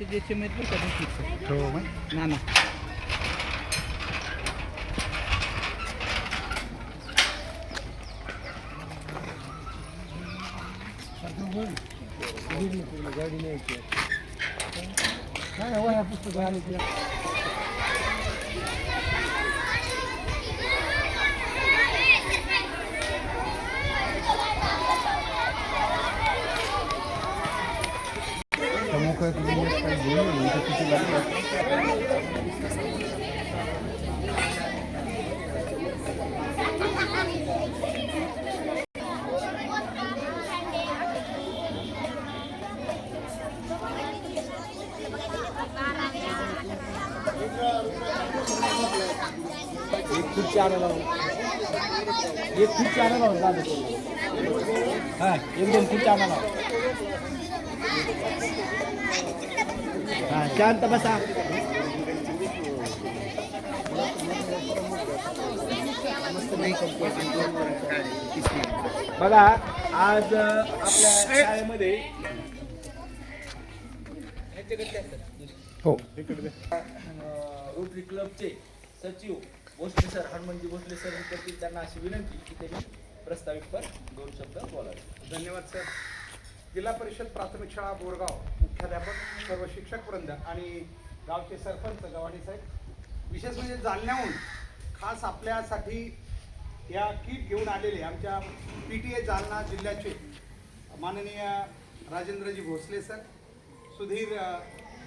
आमचे जे H M आहेत बरं का ते fix आहे. हो मग ना ना प्रमुख तुम्ही एक काही घेऊन ये, इथं किती लागले एक खुर्ची आणायला एक खुर्ची आणायला हां एक दोन खुर्ची आणायला हां शांत बसा बघा आज आपल्या शाळेमध्ये हो. रोटरी क्लबचे सचिव भोसले सर हनुमंतजी भोसले सर हे करतील त्यांना अशी विनंती की त्यांनी प्रस्तावितपर दोन शब्द बोलावे. धन्यवाद सर. जिल्हा परिषद प्राथमिक शाळा बोरगाव. मुख्याध्यापक सर्व शिक्षक वृंद आणि गावचे सरपंच गव्हाणी साहेब विशेष म्हणजे जालन्याहून खास आपल्यासाठी या किट घेऊन आलेले आमच्या पी टी ए जालना जिल्ह्याचे माननीय राजेंद्रजी भोसले सर सुधीर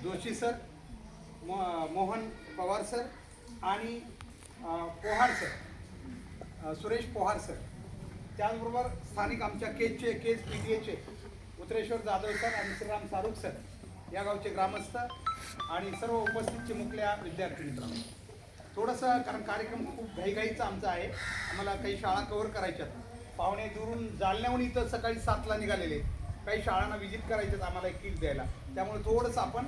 जोशी सर मो मोहन पवार सर आणि पोहार सर सुरेश पोहार सर. त्याचबरोबर स्थानिक आमच्या केजचे केज पी टी एचे उत्तरेश्वर जाधव सर आणि श्रीराम सारुख सर या गावचे ग्रामस्थ आणि सर्व उपस्थित चिमुकल्या विद्यार्थी मित्रांनो. थोडंसं कारण कार्यक्रम खूप घाईघाईचा आमचा आहे. आम्हाला काही शाळा कव्हर करायच्यात. पाहुणे दुरून जालन्याहून इथं सकाळी सातला निघालेले. काही शाळांना व्हिजिट करायच्यात आम्हाला एक किट द्यायला. त्यामुळे थोडंसं आपण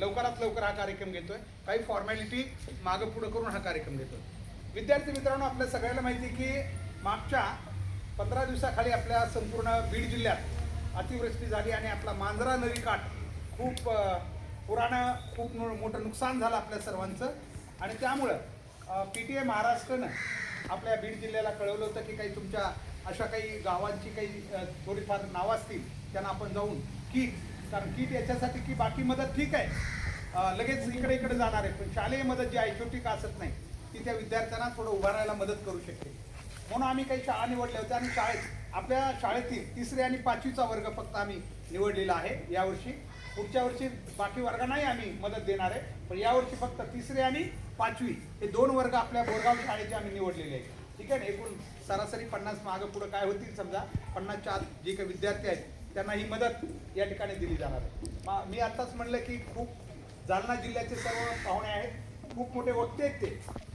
लवकरात लवकर हा कार्यक्रम घेतोय. काही फॉर्मॅलिटी मागं पुढं करून हा कार्यक्रम घेतोय. विद्यार्थी मित्रांनो आपल्या सगळ्यांना माहिती आहे की मागच्या पंधरा दिवसाखाली आपल्या संपूर्ण बीड जिल्ह्यात अतिवृष्टी झाली आणि आपला मांजरा नदी काठ खूप पुराणं खूप मो- मोठं नुकसान झालं आपल्या सर्वांचं. आणि त्यामुळं पी टी ए महाराष्ट्रनं आपल्या बीड जिल्ह्याला कळवलं होतं की काही तुमच्या अशा काही गावांची काही थोडीफार नावं असतील त्यांना आपण जाऊन किट कारण किट याच्यासाठी की बाकी मदत ठीक आहे. लगेच इकडे इकडे जाणार आहे पण शालेय मदत जी आहे छोटी का असत नाही ती त्या विद्यार्थ्यांना थोडं उभारायला मदत करू शकते म्हणून आम्ही काही शाळा निवडल्या होत्या आणि शाळेत आपल्या शाळेतील तिसरे आणि पाचवीचा वर्ग फक्त आम्ही निवडलेला आहे. यावर्षी पुढच्या वर्षी बाकी वर्गांनाही आम्ही मदत देणार आहे. पण यावर्षी फक्त तिसरी आणि पाचवी हे दोन वर्ग आपल्या बोरगाव शाळेचे आम्ही निवडलेले आहे ठीक आहे ना? एकूण सरासरी पन्नास मागं पुढं काय होतील समजा? पन्नासच्या आत जे काही विद्यार्थी आहेत त्यांना ही मदत या ठिकाणी दिली जाणार आहे. मी आत्ताच म्हणलं की खूप जालना जिल्ह्याचे सर्व पाहुणे आहेत. खूप मोठे वक्ते आहेत ते.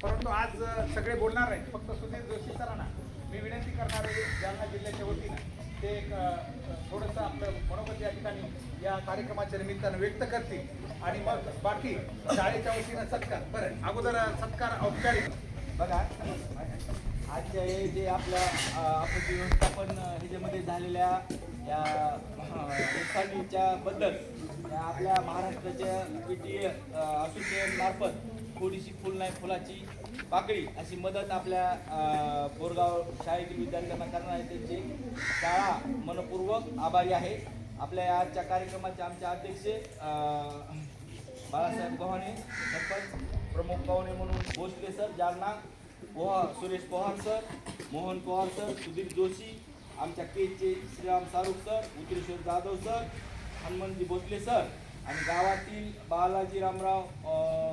परंतु आज सगळे बोलणार आहेत फक्त सुधीर जोशी सरांना. मी विनंती करणार आहे जालना जिल्ह्याच्या वतीनं ते एक थोडंसं आपलं मनोगत या ठिकाणी या कार्यक्रमाच्या निमित्तानं व्यक्त करतील. आणि मग बाकी शाळेच्या वतीनं सत्कार. बरं अगोदर सत्कार औपचारिक. बघा आजच्या हे जे आपल्या आपत्ती व्यवस्थापन ह्याच्यामध्ये झालेल्या या नुकसानीच्या बद्दल आपल्या महाराष्ट्राच्या पी असोसिएशन मार्फत थोडीशी फुल नाही फुलाची पाकळी अशी मदत आपल्या बोरगाव शाळेतील विद्यार्थ्यांना करणार आहे. त्यांची शाळा मनपूर्वक आभारी आहे. आपल्या आजच्या कार्यक्रमाचे आमचे अध्यक्ष बाळासाहेब गव्हाणे सरपंच प्रमुख पाहुणे म्हणून Bhosale sir Jalna Poha Suresh Pawar sir Mohan Pawar sir Sudhir Joshi आमच्या केचे Shriram Sarukh sir Uttareshwar Jadhav sir Hanumantji Bhosale sir आणि गावातील बालाजी रामराव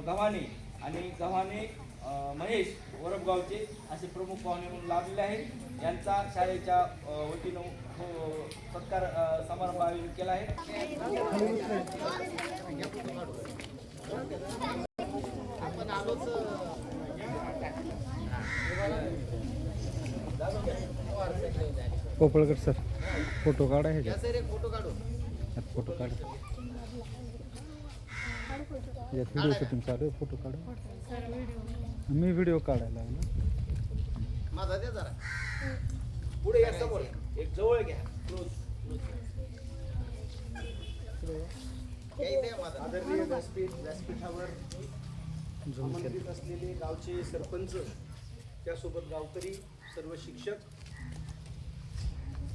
गव्हाणे आणि गव्हाणे महेश वरबगावचे असे प्रमुख पाहुणे म्हणून लाभलेले आहेत. यांचा शाळेच्या वतीनं हो, सत्कार समारंभ आयोजित केला आहे. पोपळकर सर फोटो काढा ह्याच्यात. यात फोटो काढा. यात व्हिडिओ शूटिंग चालू आहे फोटो काढा. मी व्हिडिओ काढायला लागलो माझा द्या जरा. पुढे या समोर. एक जवळ घ्या. क्लोज आदरणीय व्यासपीठ व्यासपीठावर आमंत्रित असलेले गावचे सरपंच त्यासोबत गावकरी सर्व शिक्षक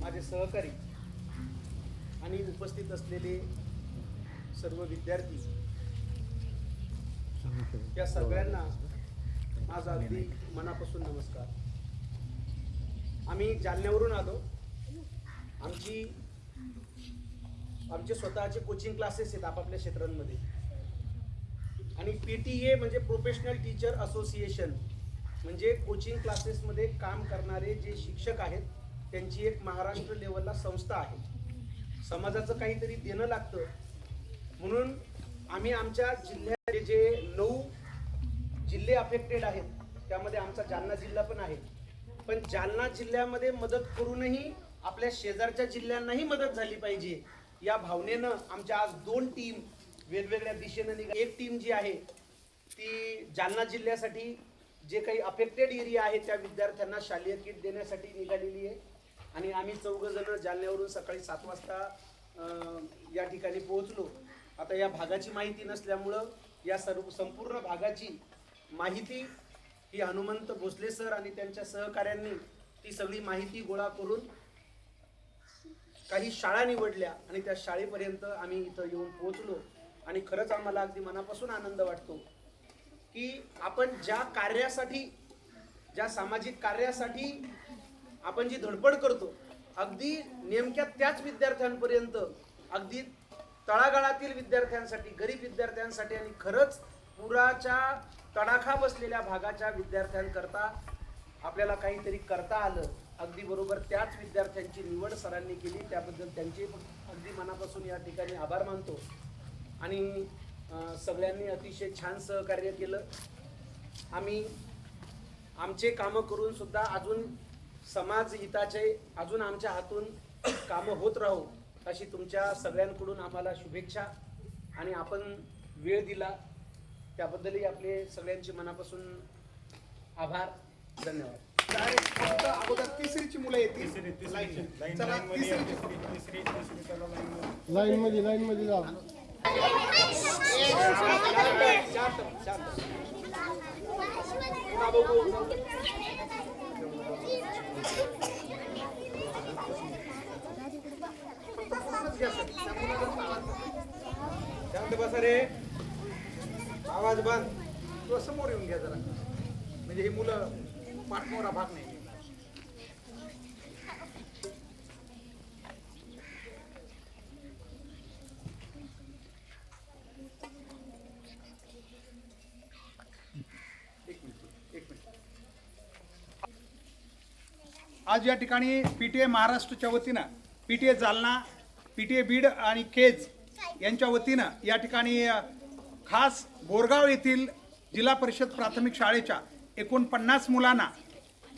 माझे सहकारी आणि उपस्थित असलेले सर्व विद्यार्थी त्या या सगळ्यांना माझा अगदी मनापासून नमस्कार. आम्ही जालन्यावरून आलो. आमची आमचे स्वतःचे कोचिंग क्लासेस आहेत आपापल्या क्षेत्रांमध्ये. आणि पी टी ए म्हणजे प्रोफेशनल टीचर असोसिएशन म्हणजे कोचिंग क्लासेसमध्ये काम करणारे जे शिक्षक आहेत त्यांची एक महाराष्ट्र लेवलला संस्था आहे. समाजाचं काहीतरी देणं लागतं. म्हणून आम्ही आमच्या जिल्ह्याचे जे नऊ जिल्हे अफेक्टेड आहेत त्यामध्ये आमचा जालना जिल्हा पण आहे. पण जालना जिल्ह्यामध्ये मदत करूनही आपल्या शेजारच्या जिल्ह्यांनाही मदत झाली पाहिजे. या भावनेनं आमच्या आज दोन टीम वेगवेगळ्या दिशेनं निघा एक टीम जी आहे ती जालना जिल्ह्यासाठी जे काही अफेक्टेड एरिया आहे त्या विद्यार्थ्यांना शालेय किट देण्यासाठी निघालेली आहे. आणि आम्ही चौघजण जालन्यावरून सकाळी सात वाजता या ठिकाणी पोहोचलो. आता या भागाची माहिती नसल्यामुळं या सर्व संपूर्ण भागाची माहिती ही हनुमंत भोसले सर आणि त्यांच्या सहकाऱ्यांनी ती सगळी माहिती गोळा करून काही शाळा निवडल्या आणि त्या शाळेपर्यंत आम्ही इथं येऊन पोहोचलो. आणि खरंच आम्हाला अगदी मनापासून आनंद वाटतो की आपण ज्या कार्यासाठी ज्या सामाजिक कार्यासाठी आपण जी धडपड करतो अगदी नेमक्या त्याच विद्यार्थ्यांपर्यंत अगदी तळागाळातील विद्यार्थ्यांसाठी गरीब विद्यार्थ्यांसाठी आणि खरंच पुराच्या तडाखा बसलेल्या भागाच्या विद्यार्थ्यांकरता आपल्याला काहीतरी करता आलं अगदी बरोबर त्याच विद्यार्थ्यांची निवड सरांनी केली त्याबद्दल त्यांचे अगदी मनापासून या ठिकाणी आभार मानतो. आणि सगळ्यांनी अतिशय छान सहकार्य केलं. आम्ही आमचे कामं करून सुद्धा अजून समाज हिताचे अजून आमच्या हातून कामं होत राहू अशी तुमच्या सगळ्यांकडून आम्हाला शुभेच्छा आणि आपण वेळ दिला त्याबद्दलही आपले सगळ्यांचे मनापासून आभार धन्यवाद. डायरेक्ट अगोदर तिसरीची मुलं येतील. लाईन मध्ये. लाईन मध्ये जा. शांत शांत शांत बसा रे आवाज बंद. तो समोर येऊन घ्या जरा. म्हणजे ही मुलं पाठमोरा भाग नाही. आज या ठिकाणी पीटीए महाराष्ट्रच्या वतीनं पीटीए जालना पीटीए बीड आणि केज यांच्या वतीनं या ठिकाणी खास बोरगाव येथील जिल्हा परिषद प्राथमिक शाळेच्या एकूण पन्नास मुलांना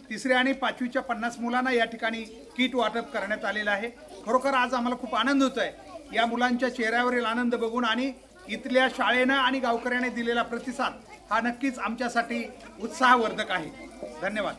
तिसऱ्या आणि पाचवीच्या पन्नास मुलांना या ठिकाणी किट वाटप करण्यात आलेलं आहे. खरोखर आज आम्हाला खूप आनंद होतो आहे या मुलांच्या चेहऱ्यावरील आनंद बघून आणि इथल्या शाळेनं आणि गावकऱ्याने दिलेला प्रतिसाद हा नक्कीच आमच्यासाठी उत्साहवर्धक आहे. धन्यवाद.